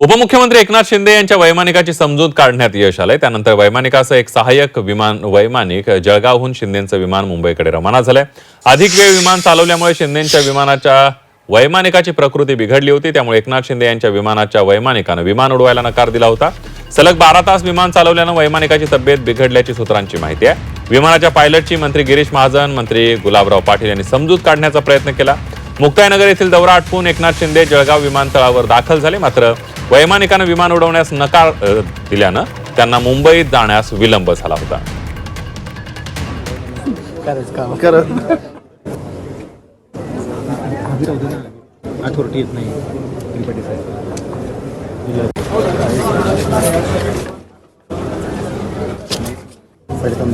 उपमुख्यमंत्री एकनाथ शिंदे यांच्या वैमानिकाची समजूत काढण्यात यश आलंय. त्यानंतर वैमानिकाचं एक सहाय्यक विमान वैमानिक जळगावहून शिंदेचं विमान मुंबईकडे रवाना झालंय. अधिक वेळ विमान चालवल्यामुळे शिंदेच्या विमानाच्या वैमानिकाची प्रकृती बिघडली होती. त्यामुळे एकनाथ शिंदे यांच्या विमानाच्या वैमानिकानं विमान उडवायला नकार दिला होता. सलग बारा तास विमान चालवल्यानं वैमानिकाची तब्येत बिघडल्याची सूत्रांची माहिती आहे. विमानाच्या पायलटची मंत्री गिरीश महाजन मंत्री गुलाबराव पाटील यांनी समजूत काढण्याचा प्रयत्न केला. मुक्ताईनगर येथील दौरा आटपून एकनाथ शिंदे जळगाव विमानतळावर दाखल झाले. मात्र वैमानिकानं विमान उडवण्यास नकार दिल्यानं त्यांना मुंबईत जाण्यास विलंब झाला होता. अथॉरिटी येत नाही. साहेब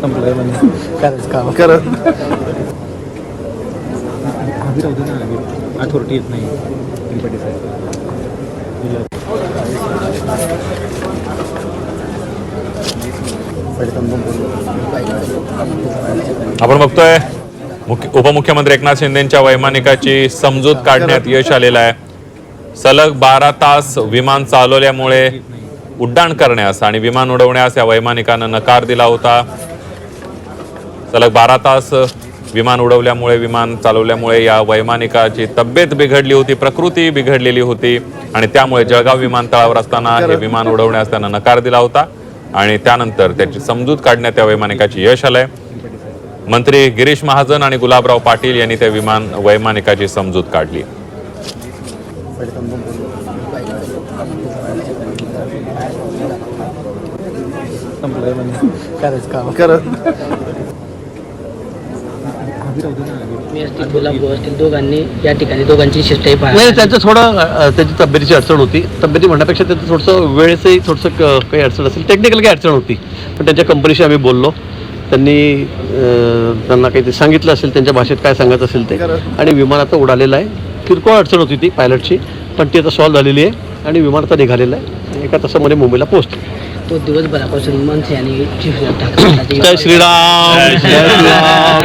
संपलंय म्हणजे अथॉरिटी येत नाही. त्रिपाठी साहेब. आपण बघतोय मुख्य उपमुख्यमंत्री एकनाथ शिंदेच्या वैमानिकाची समजूत काढण्यात यश आलेलं आहे. सलग बारा तास विमान चालवल्यामुळे उड्डाण करण्यास आणि विमान उडवण्यास या वैमानिकानं नकार दिला होता. सलग बारा तास विमान उडवल्यामुळे विमान चालवल्यामुळे या वैमानिकाची तब्येत बिघडली होती प्रकृती बिघडलेली होती आणि त्यामुळे जळगाव विमानतळावर असताना हे विमान उडवण्यास त्यानं नकार दिला होता आणि त्यानंतर त्याची समजूत काढण्यात या वैमानिकाची यश आलंय. मंत्री गिरीश महाजन आणि गुलाबराव पाटील यांनी त्या विमान वैमानिकाची समजूत काढली. संपलंय म्हणजे मी असतील असतील दोघांनी या ठिकाणी दोघांची शिष्टाई नाही पाहिली त्यांचं थोडं अ, त्याची तब्येतीची अडचण होती. तब्येती म्हणण्यापेक्षा त्यांचं थोडंसं वेळेचंही थोडंसं क- काही अडचण असेल. टेक्निकल काही अडचण होती. पण त्यांच्या कंपनीशी आम्ही बोललो. त्यांनी अ, त्यांना काही ते सांगितलं असेल त्यांच्या भाषेत काय सांगत असेल ते. आणि विमान आता उडालेलं आहे. किरकोळ अडचण होती ती पायलटची पण ती आता सॉल्व्ह झालेली आहे आणि विमान आता निघालेलं आहे. एका तासामध्ये मुंबईला पोहोचतो. तो दिवसभरापासून मनसे आणि श्रीराम जय श्रीराम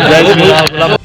जय श्रीराम.